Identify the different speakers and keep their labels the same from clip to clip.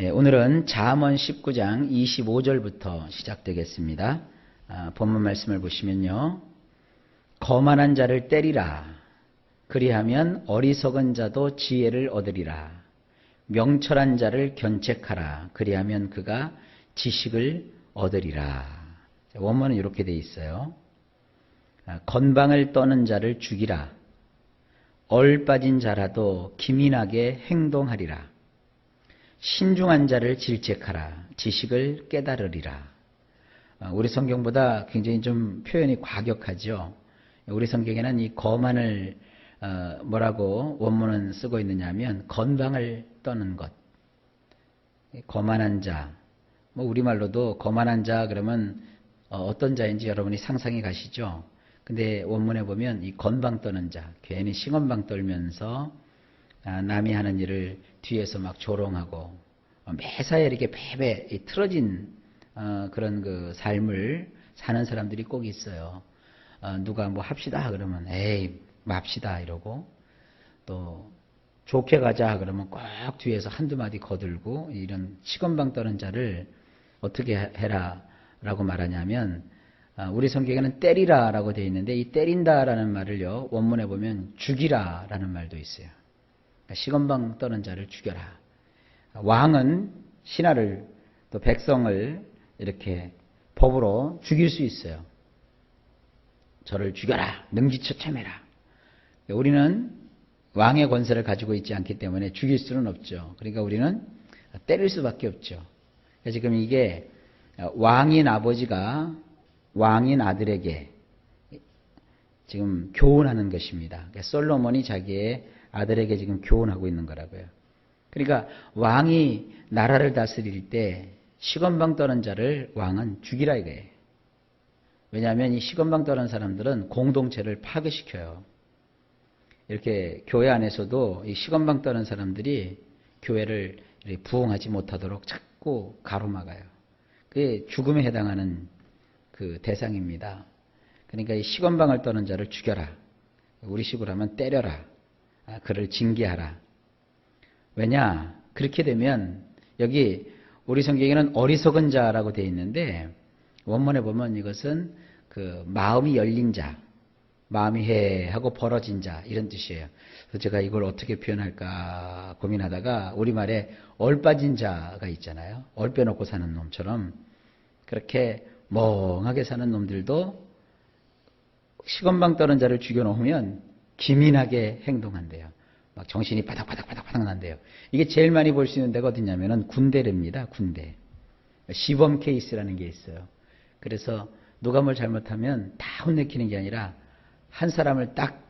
Speaker 1: 예, 오늘은 잠언 19장 25절부터 시작되겠습니다. 아, 본문 말씀을 보시면요. 거만한 자를 때리라. 그리하면 어리석은 자도 지혜를 얻으리라. 명철한 자를 견책하라. 그리하면 그가 지식을 얻으리라. 원문은 이렇게 돼 있어요. 아, 건방을 떠는 자를 죽이라. 얼 빠진 자라도 기민하게 행동하리라. 신중한 자를 질책하라. 지식을 깨달으리라. 아, 우리 성경보다 굉장히 좀 표현이 과격하죠. 우리 성경에는 이 거만을 어, 뭐라고 원문은 쓰고 있느냐면 건방을 떠는 것. 거만한 자. 뭐 우리말로도 거만한 자 그러면 어, 떤 자인지 여러분이 상상이 가시죠. 근데 원문에 보면 이 건방 떠는 자, 괜히 시건방 떨면서 아, 남이 하는 일을 뒤에서 막 조롱하고 어, 매사에 이렇게 배배 틀어진 어, 그런 그 삶을 사는 사람들이 꼭 있어요. 어, 누가 뭐 합시다 그러면 에이 맙시다 이러고 또 좋게 가자 그러면 꼭 뒤에서 한두 마디 거들고 이런 시건방 떠는 자를 어떻게 해라 라고 말하냐면 아, 우리 성경에는 때리라 라고 되어 있는데 이 때린다 라는 말을요 원문에 보면 죽이라 라는 말도 있어요. 그러니까 시건방 떠는 자를 죽여라. 왕은 신하를 또 백성을 이렇게 법으로 죽일 수 있어요. 저를 죽여라. 능지처참해라. 우리는 왕의 권세를 가지고 있지 않기 때문에 죽일 수는 없죠. 그러니까 우리는 때릴 수밖에 없죠. 지금 이게 왕인 아버지가 왕인 아들에게 지금 교훈하는 것입니다. 그러니까 솔로몬이 자기의 아들에게 지금 교훈하고 있는 거라고요. 그러니까 왕이 나라를 다스릴 때 시건방 떠는 자를 왕은 죽이라 이거예요. 왜냐하면 이 시건방 떠는 사람들은 공동체를 파괴시켜요. 이렇게 교회 안에서도 이 시건방 떠는 사람들이 교회를 부흥하지 못하도록 자꾸 가로막아요. 그게 죽음에 해당하는 그 대상입니다. 그러니까 이 시건방을 떠는 자를 죽여라. 우리식으로 하면 때려라. 아, 그를 징계하라. 왜냐? 그렇게 되면 여기 우리 성경에는 어리석은 자라고 되어 있는데 원문에 보면 이것은 그 마음이 열린 자, 마음이 해하고 벌어진 자 이런 뜻이에요. 그래서 제가 이걸 어떻게 표현할까 고민하다가 우리말에 얼빠진 자가 있잖아요. 얼 빼놓고 사는 놈처럼 그렇게 멍하게 사는 놈들도 시건방 떠는 자를 죽여놓으면 기민하게 행동한대요. 막 정신이 바닥바닥바닥바닥 난대요. 이게 제일 많이 볼 수 있는 데가 어디냐면은 군대랍니다. 군대. 시범 케이스라는 게 있어요. 그래서 뭘 잘못하면 다 혼내키는 게 아니라 한 사람을 딱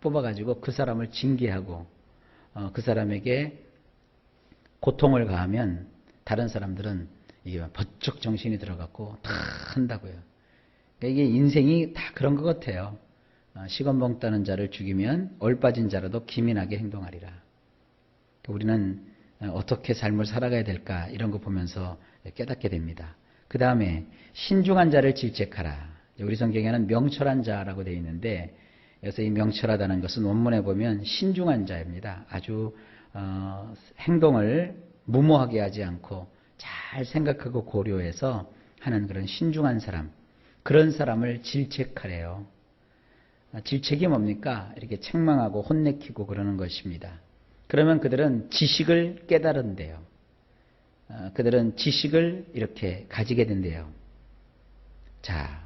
Speaker 1: 뽑아가지고 그 사람을 징계하고 어, 그 사람에게 고통을 가하면 다른 사람들은 이게 버쩍 정신이 들어갔고 다 한다고요. 그러니까 이게 인생이 다 그런 것 같아요. 어, 시건봉 따는 자를 죽이면 얼빠진 자라도 기민하게 행동하리라. 우리는 어, 어떻게 삶을 살아가야 될까 이런 거 보면서 깨닫게 됩니다. 그 다음에 신중한 자를 질책하라. 우리 성경에는 명철한 자라고 되어 있는데 여기서 이 명철하다는 것은 원문에 보면 신중한 자입니다. 아주 어, 행동을 무모하게 하지 않고 잘 생각하고 고려해서 하는 그런 신중한 사람 그런 사람을 질책하래요. 아, 질책이 뭡니까? 이렇게 책망하고 혼내키고 그러는 것입니다. 그러면 그들은 지식을 깨달은대요. 아, 그들은 지식을 이렇게 가지게 된대요. 자,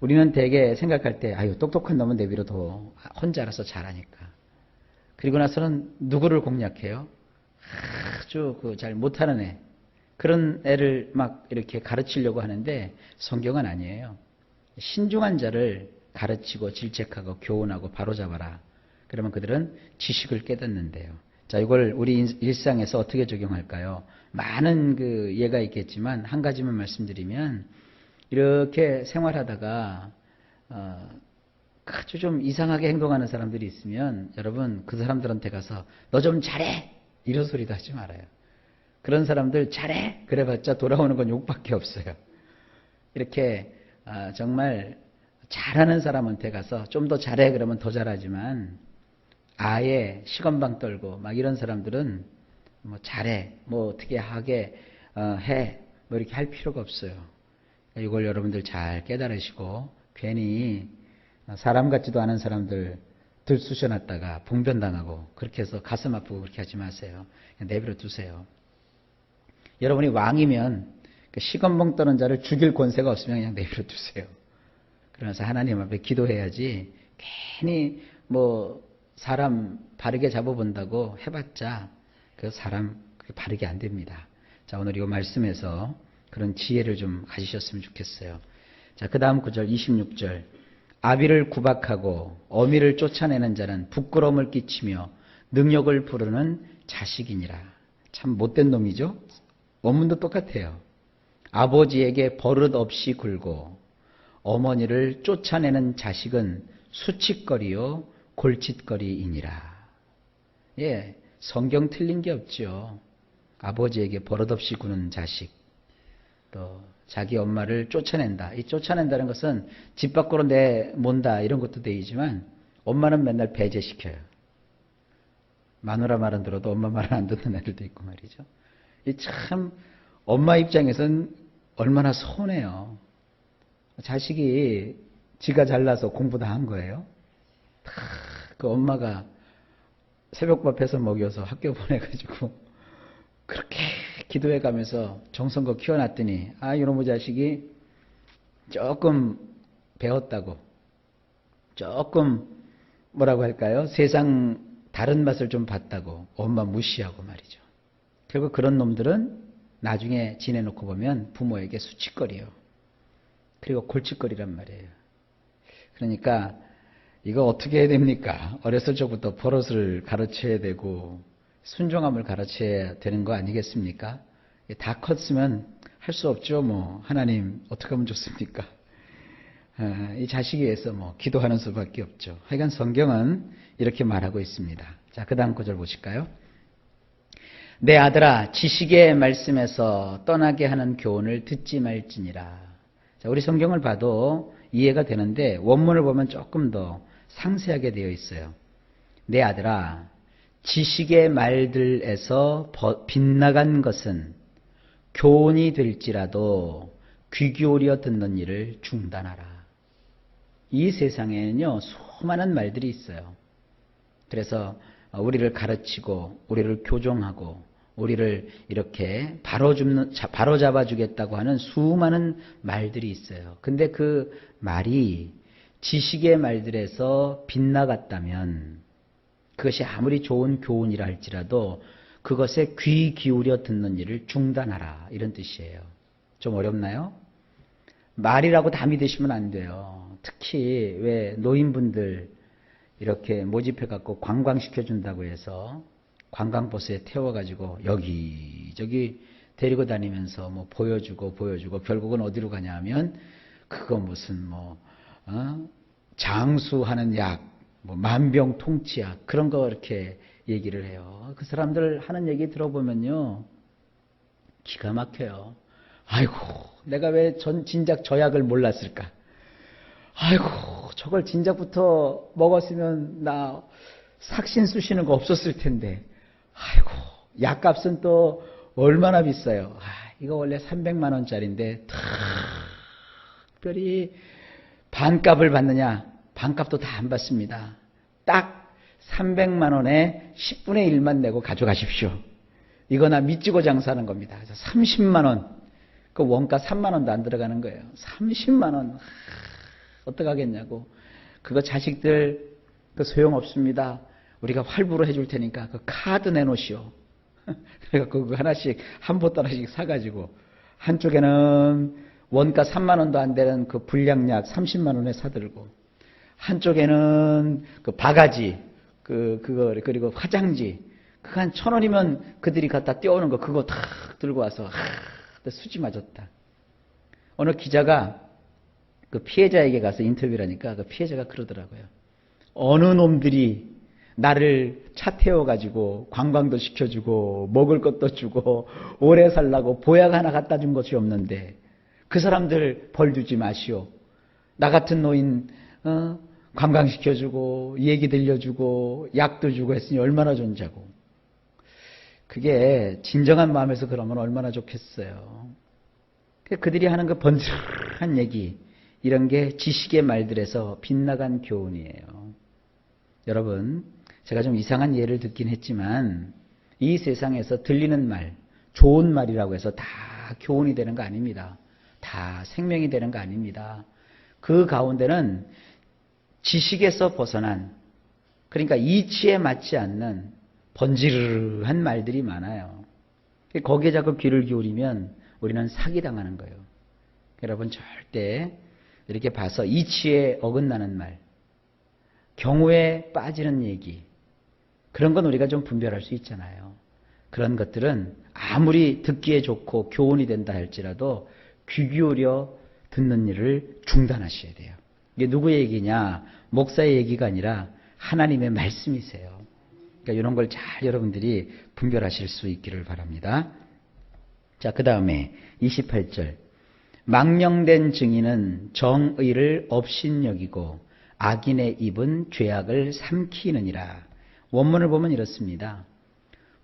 Speaker 1: 우리는 대개 생각할 때, 아유, 똑똑한 놈은 내비로도 혼자 알아서 잘하니까. 그리고 나서는 누구를 공략해요? 아주 그 잘 못하는 애. 그런 애를 막 이렇게 가르치려고 하는데 성경은 아니에요. 신중한 자를 가르치고 질책하고 교훈하고 바로잡아라. 그러면 그들은 지식을 깨닫는데요. 자, 이걸 우리 일상에서 어떻게 적용할까요? 많은 그 예가 있겠지만 한 가지만 말씀드리면 이렇게 생활하다가 어, 아주 좀 이상하게 행동하는 사람들이 있으면 여러분 그 사람들한테 가서 너 좀 잘해 이런 소리도 하지 말아요. 그런 사람들 잘해 그래봤자 돌아오는 건 욕밖에 없어요. 이렇게 아, 정말 잘하는 사람한테 가서 좀 더 잘해 그러면 더 잘하지만 아예 시건방 떨고 막 이런 사람들은 뭐 잘해, 뭐 어떻게 하게 어, 해, 뭐 이렇게 할 필요가 없어요. 이걸 여러분들 잘 깨달으시고 괜히 사람 같지도 않은 사람들 들쑤셔놨다가 봉변당하고 그렇게 해서 가슴 아프고 그렇게 하지 마세요. 내버려 두세요. 여러분이 왕이면 그 시건봉 떠는 자를 죽일 권세가 없으면 그냥 내버려 두세요. 그러면서 하나님 앞에 기도해야지 괜히 뭐 사람 바르게 잡아본다고 해봤자 그 사람 바르게 안 됩니다. 자 오늘 이 말씀에서 그런 지혜를 좀 가지셨으면 좋겠어요. 자그 다음 구절 26절 아비를 구박하고 어미를 쫓아내는 자는 부끄러움을 끼치며 능력을 부르는 자식이니라. 참 못된 놈이죠. 원문도 똑같아요. 아버지에게 버릇 없이 굴고 어머니를 쫓아내는 자식은 수치거리요 골칫거리이니라. 예, 성경 틀린 게 없죠. 아버지에게 버릇없이 구는 자식, 또 자기 엄마를 쫓아낸다. 이 쫓아낸다는 것은 집 밖으로 내몬다 이런 것도 되지만 엄마는 맨날 배제시켜요. 마누라 말은 들어도 엄마 말은 안 듣는 애들도 있고 말이죠. 이 참 엄마 입장에선 얼마나 서운해요. 자식이 지가 잘나서 공부 다 한 거예요. 다 그 엄마가 새벽밥 해서 먹여서 학교 보내가지고 그렇게 기도해 가면서 정성껏 키워놨더니 아 이놈의 자식이 조금 배웠다고 조금 뭐라고 할까요? 세상 다른 맛을 좀 봤다고 엄마 무시하고 말이죠. 결국 그런 놈들은 나중에 지내놓고 보면 부모에게 수치거리요. 그리고 골칫거리란 말이에요. 그러니까 이거 어떻게 해야 됩니까? 어렸을 적부터 버릇을 가르쳐야 되고 순종함을 가르쳐야 되는 거 아니겠습니까? 다 컸으면 할 수 없죠. 뭐 하나님 어떻게 하면 좋습니까? 아, 이 자식에 의해서 뭐 기도하는 수밖에 없죠. 하여간 성경은 이렇게 말하고 있습니다. 자, 그 다음 구절 보실까요? 내 아들아, 지식의 말씀에서 떠나게 하는 교훈을 듣지 말지니라. 자, 우리 성경을 봐도 이해가 되는데 원문을 보면 조금 더 상세하게 되어 있어요. 내 아들아, 지식의 말들에서 빗나간 것은 교훈이 될지라도 귀 기울여 듣는 일을 중단하라. 이 세상에는요, 수많은 말들이 있어요. 그래서 우리를 가르치고, 우리를 교정하고, 우리를 이렇게 바로 줍는, 바로 잡아주겠다고 하는 수많은 말들이 있어요. 근데 그 말이 지식의 말들에서 빗나갔다면 그것이 아무리 좋은 교훈이라 할지라도 그것에 귀 기울여 듣는 일을 중단하라. 이런 뜻이에요. 좀 어렵나요? 말이라고 다 믿으시면 안 돼요. 특히 왜 노인분들 이렇게 모집해갖고 관광시켜준다고 해서 관광버스에 태워가지고 여기저기 데리고 다니면서 뭐 보여주고 보여주고 결국은 어디로 가냐 하면 그거 무슨 뭐 어? 장수하는 약, 뭐 만병통치약 그런 거 이렇게 얘기를 해요. 그 사람들 하는 얘기 들어보면요 기가 막혀요. 아이고 내가 왜 전 진작 저 약을 몰랐을까? 아이고 저걸 진작부터 먹었으면 나 삭신 쑤시는 거 없었을 텐데. 아이고 약값은 또 얼마나 비싸요. 아, 이거 원래 300만 원짜리인데 특별히 반값을 받느냐? 반값도 다 안 받습니다. 딱 300만 원에 10분의 1만 내고 가져가십시오. 이거나 밑지고 장사하는 겁니다. 그래서 30만 원. 그 원가 3만 원도 안 들어가는 거예요. 30만 원. 어떡하겠냐고. 그거 자식들 그 소용없습니다. 우리가 활부로 해줄 테니까 그 카드 내놓으시오. 그래서 그거 하나씩 한 보따 하나씩 사가지고 한쪽에는 원가 3만 원도 안 되는 그 불량약 30만 원에 사들고 한쪽에는 그 바가지 그 그거 그리고 화장지 그 한 천 원이면 그들이 갖다 떼오는 거 그거 다 들고 와서 하, 수지 맞았다. 어느 기자가 그 피해자에게 가서 인터뷰를 하니까 그 피해자가 그러더라고요. 어느 놈들이 나를 차 태워가지고 관광도 시켜주고 먹을 것도 주고 오래 살라고 보약 하나 갖다 준 것이 없는데 그 사람들 벌 주지 마시오. 나 같은 노인 어? 관광시켜주고 얘기 들려주고 약도 주고 했으니 얼마나 존자고. 그게 진정한 마음에서 그러면 얼마나 좋겠어요. 그들이 하는 그 번지르한 얘기, 이런 게 지식의 말들에서 빗나간 교훈이에요. 여러분, 제가 좀 이상한 예를 듣긴 했지만, 이 세상에서 들리는 말, 좋은 말이라고 해서 다 교훈이 되는 거 아닙니다. 다 생명이 되는 거 아닙니다. 그 가운데는 지식에서 벗어난, 그러니까 이치에 맞지 않는 번지르르한 말들이 많아요. 거기에 자꾸 귀를 기울이면 우리는 사기당하는 거예요. 여러분 절대 이렇게 봐서 이치에 어긋나는 말, 경우에 빠지는 얘기, 그런 건 우리가 좀 분별할 수 있잖아요. 그런 것들은 아무리 듣기에 좋고 교훈이 된다 할지라도 귀 기울여 듣는 일을 중단하셔야 돼요. 이게 누구의 얘기냐? 목사의 얘기가 아니라 하나님의 말씀이세요. 그러니까 이런 걸 잘 여러분들이 분별하실 수 있기를 바랍니다. 자, 그 다음에 28절. 망령된 증인은 정의를 업신여기고 악인의 입은 죄악을 삼키느니라. 원문을 보면 이렇습니다.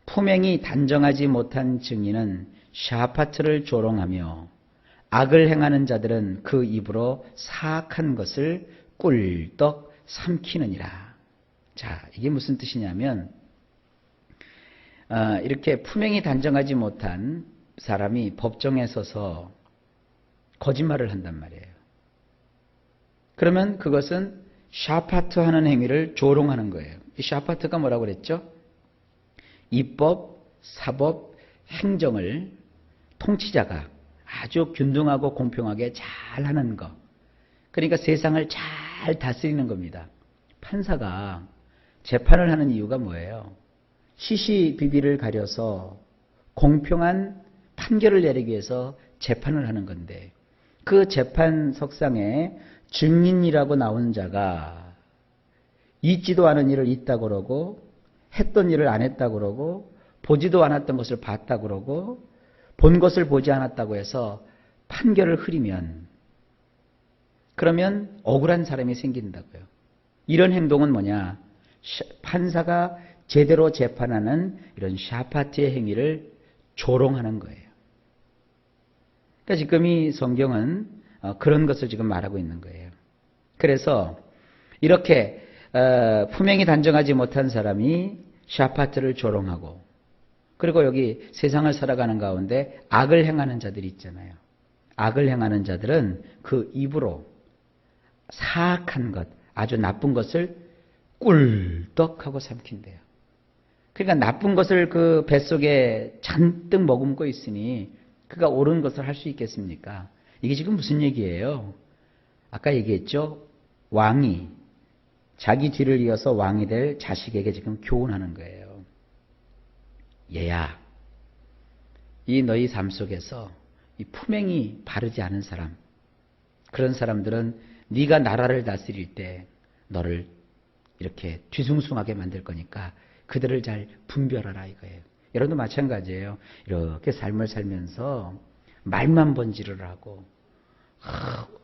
Speaker 1: 품행이 단정하지 못한 증인은 샤파트를 조롱하며 악을 행하는 자들은 그 입으로 사악한 것을 꿀떡 삼키느니라. 자, 이게 무슨 뜻이냐면, 어, 이렇게 품행이 단정하지 못한 사람이 법정에 서서 거짓말을 한단 말이에요. 그러면 그것은 샤파트 하는 행위를 조롱하는 거예요. 이 샤파트가 뭐라고 그랬죠? 입법, 사법, 행정을 통치자가 아주 균등하고 공평하게 잘 하는 거. 그러니까 세상을 잘 다스리는 겁니다. 판사가 재판을 하는 이유가 뭐예요? 시시비비를 가려서 공평한 판결을 내리기 위해서 재판을 하는 건데 그 재판 석상에 증인이라고 나온 자가 있지도 않은 일을 있다고 그러고 했던 일을 안 했다고 그러고 보지도 않았던 것을 봤다고 그러고 본 것을 보지 않았다고 해서 판결을 흐리면 그러면 억울한 사람이 생긴다고요. 이런 행동은 뭐냐? 판사가 제대로 재판하는 이런 샤파트의 행위를 조롱하는 거예요. 그러니까 지금 이 성경은 어, 그런 것을 지금 말하고 있는 거예요. 그래서 이렇게 어, 품행이 단정하지 못한 사람이 샤파트를 조롱하고 그리고 여기 세상을 살아가는 가운데 악을 행하는 자들이 있잖아요. 악을 행하는 자들은 그 입으로 사악한 것, 아주 나쁜 것을 꿀떡하고 삼킨대요. 그러니까 나쁜 것을 그 뱃속에 잔뜩 머금고 있으니 그가 옳은 것을 할 수 있겠습니까? 이게 지금 무슨 얘기예요? 아까 얘기했죠? 왕이 자기 뒤를 이어서 왕이 될 자식에게 지금 교훈하는 거예요. 얘야, 이 너희 삶 속에서 이 품행이 바르지 않은 사람, 그런 사람들은 네가 나라를 다스릴 때 너를 이렇게 뒤숭숭하게 만들 거니까 그들을 잘 분별하라 이거예요. 여러분도 마찬가지예요. 이렇게 삶을 살면서 말만 번지를 하고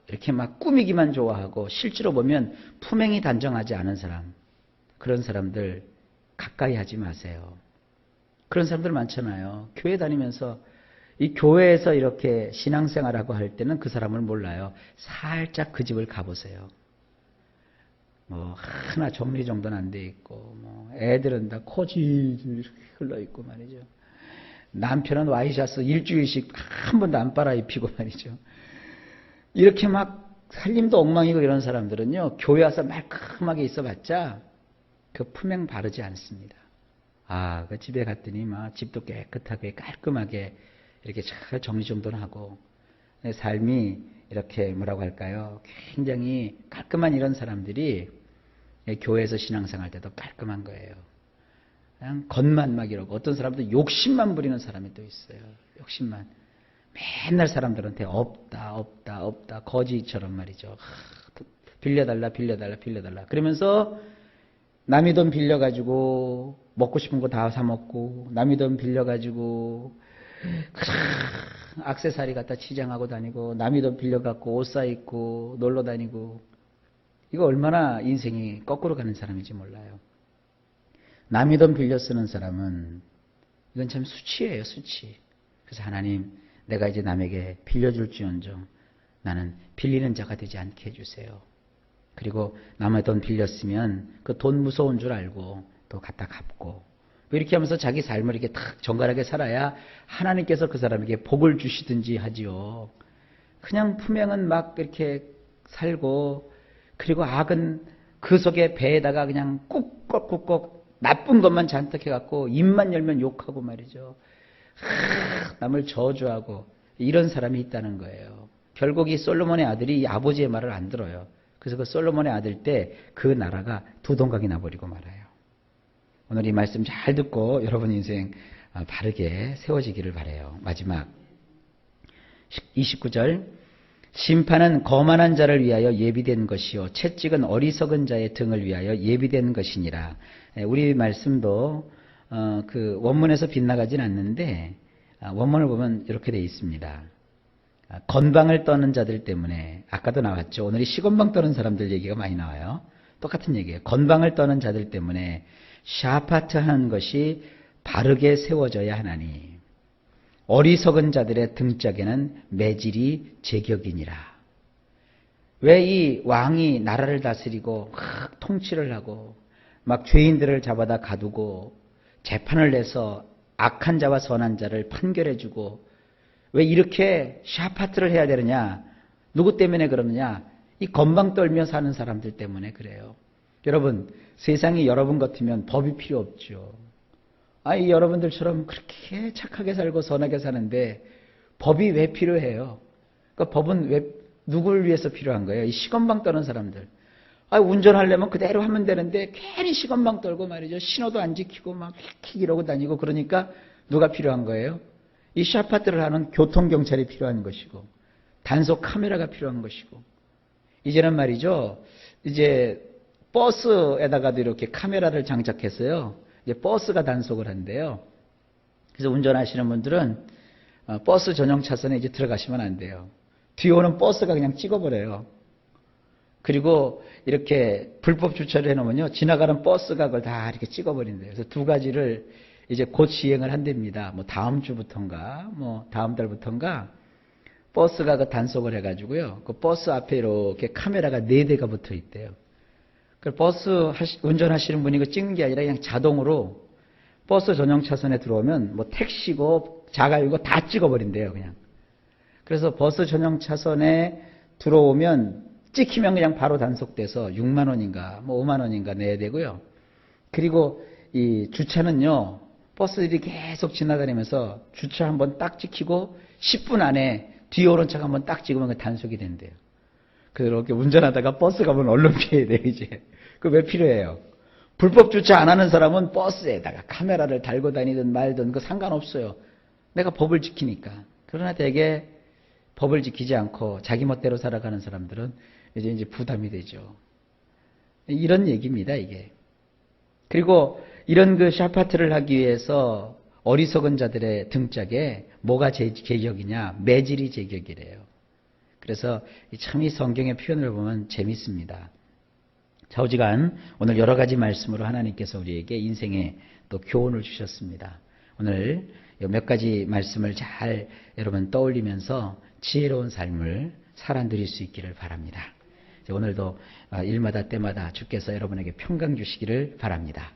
Speaker 1: 이렇게 막 꾸미기만 좋아하고 실제로 보면 품행이 단정하지 않은 사람 그런 사람들 가까이 하지 마세요. 그런 사람들 많잖아요. 교회 다니면서 이 교회에서 이렇게 신앙생활하고 할 때는 그 사람을 몰라요. 살짝 그 집을 가보세요. 뭐 하나 정리 정도는 안돼 있고 뭐 애들은 다 코질질 이렇게 흘러 있고 말이죠. 남편은 와이셔츠 일주일씩 한 번도 안 빨아 입히고 말이죠. 이렇게 막 살림도 엉망이고 이런 사람들은요 교회 와서 말끔하게 있어봤자 그 품행 바르지 않습니다. 아, 그 집에 갔더니 막 집도 깨끗하게 깔끔하게 이렇게 잘 정리정돈하고 삶이 이렇게 뭐라고 할까요? 굉장히 깔끔한 이런 사람들이 교회에서 신앙생활 때도 깔끔한 거예요. 그냥 겉만 막 이러고 어떤 사람도 욕심만 부리는 사람이 또 있어요. 욕심만. 맨날 사람들한테 없다, 없다, 없다, 거지처럼 말이죠. 빌려달라, 빌려달라, 빌려달라. 그러면서 남의 돈 빌려가지고 먹고 싶은 거 다 사먹고, 남의 돈 빌려가지고, 악세사리 갖다 치장하고 다니고, 남의 돈 빌려갖고 옷 사입고, 놀러 다니고, 이거 얼마나 인생이 거꾸로 가는 사람인지 몰라요. 남의 돈 빌려 쓰는 사람은 이건 참 수치예요, 수치. 그래서 하나님, 내가 이제 남에게 빌려줄지언정 나는 빌리는 자가 되지 않게 해주세요. 그리고 남의 돈 빌렸으면 그 돈 무서운 줄 알고 또 갖다 갚고 뭐 이렇게 하면서 자기 삶을 이렇게 탁 정갈하게 살아야 하나님께서 그 사람에게 복을 주시든지 하지요. 그냥 품행은 막 이렇게 살고 그리고 악은 그 속에 배에다가 그냥 꾹꾹꾹꾹 나쁜 것만 잔뜩 해갖고 입만 열면 욕하고 말이죠. 하, 남을 저주하고 이런 사람이 있다는 거예요. 결국 이 솔로몬의 아들이 이 아버지의 말을 안 들어요. 그래서 그 솔로몬의 아들 때 그 나라가 두 동강이 나버리고 말아요. 오늘 이 말씀 잘 듣고 여러분 인생 아, 바르게 세워지기를 바래요. 마지막 29절 심판은 거만한 자를 위하여 예비된 것이요 채찍은 어리석은 자의 등을 위하여 예비된 것이니라. 예, 우리 말씀도 어, 그 원문에서 빗나가진 않는데 아, 원문을 보면 이렇게 되어 있습니다. 아, 건방을 떠는 자들 때문에 아까도 나왔죠. 오늘이 시건방 떠는 사람들 얘기가 많이 나와요. 똑같은 얘기예요. 건방을 떠는 자들 때문에 샤파트 하는 것이 바르게 세워져야 하나니 어리석은 자들의 등짝에는 매질이 제격이니라. 왜 이 왕이 나라를 다스리고 막 통치를 하고 막 죄인들을 잡아다 가두고 재판을 내서 악한 자와 선한 자를 판결해 주고 왜 이렇게 샤파트를 해야 되느냐? 누구 때문에 그러느냐? 이 건방 떨며 사는 사람들 때문에 그래요. 여러분, 세상이 여러분 같으면 법이 필요 없죠. 아이, 여러분들처럼 그렇게 착하게 살고 선하게 사는데 법이 왜 필요해요? 그 법은 왜, 누구를 위해서 필요한 거예요? 이 시건방 떠는 사람들. 아, 운전하려면 그대로 하면 되는데 괜히 시건방 떨고 말이죠. 신호도 안 지키고 막킥 이러고 다니고 그러니까 누가 필요한 거예요? 이 샤파트를 하는 교통경찰이 필요한 것이고 단속 카메라가 필요한 것이고 이제는 말이죠. 이제 버스에다가도 이렇게 카메라를 장착했어요. 이제 버스가 단속을 한대요. 그래서 운전하시는 분들은 어, 버스 전용 차선에 이제 들어가시면 안 돼요. 뒤에 오는 버스가 그냥 찍어버려요. 그리고 이렇게 불법 주차를 해놓으면요. 지나가는 버스가 그걸 다 이렇게 찍어버린대요. 그래서 두 가지를 이제 곧 시행을 한답니다. 뭐 다음 주부터인가, 뭐 다음 달부터인가, 버스가 그 단속을 해가지고요. 그 버스 앞에 이렇게 카메라가 네 대가 붙어 있대요. 그 버스 하시, 운전하시는 분이 그 찍는 게 아니라 그냥 자동으로 버스 전용 차선에 들어오면 뭐 택시고 자가이고 다 찍어버린대요, 그냥. 그래서 버스 전용 차선에 들어오면 찍히면 그냥 바로 단속돼서 6만 원인가 뭐 5만 원인가 내야 되고요. 그리고 이 주차는요. 버스들이 계속 지나다니면서 주차 한번 딱 찍히고 10분 안에 뒤에 오른 차가 한번 딱 찍으면 그 단속이 된대요. 그렇게 운전하다가 버스 가면 얼른 피해야 돼요, 이제. 그 왜 필요해요? 불법 주차 안 하는 사람은 버스에다가 카메라를 달고 다니든 말든 그 상관없어요. 내가 법을 지키니까. 그러나 대개 법을 지키지 않고 자기 멋대로 살아가는 사람들은 이제 이제 부담이 되죠. 이런 얘기입니다, 이게. 그리고 이런 그 샤파트를 하기 위해서 어리석은 자들의 등짝에 뭐가 제, 제격이냐? 매질이 제격이래요. 그래서 참 이 성경의 표현을 보면 재밌습니다. 좌우지간 오늘 여러 가지 말씀으로 하나님께서 우리에게 인생에 또 교훈을 주셨습니다. 오늘 몇 가지 말씀을 잘 여러분 떠올리면서 지혜로운 삶을 살아 누릴 수 있기를 바랍니다. 오늘도 일마다 때마다 주께서 여러분에게 평강 주시기를 바랍니다.